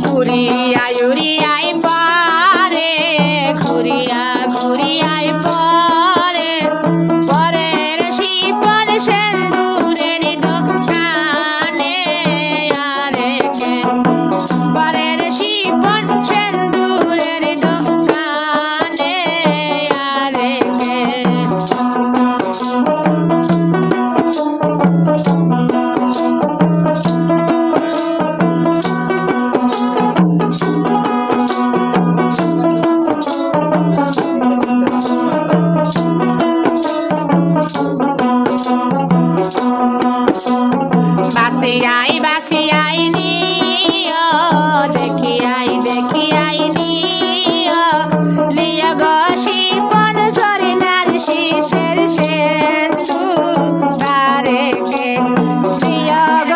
ঘুরিয়া ঘুরিয়ায় পারে ঘুরিয়া ঘুরিয়ায় পা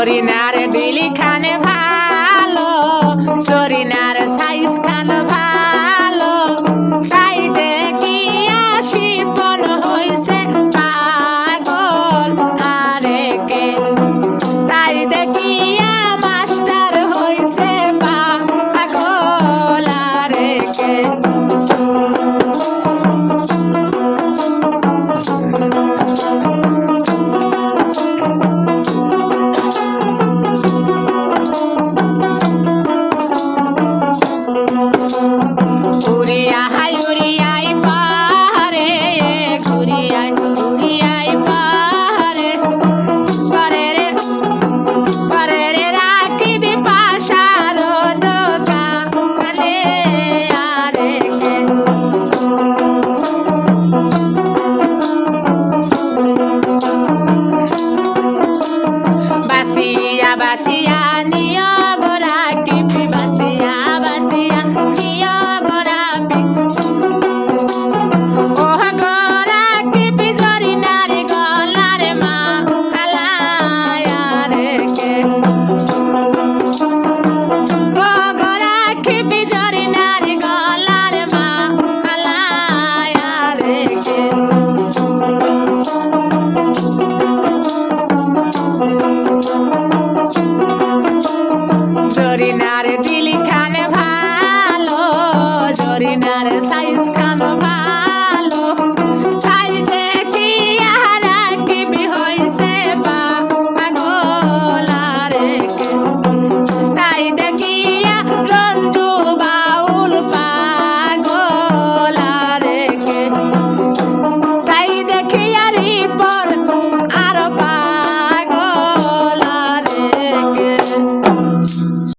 হরিণার দিলি খানে ভাই।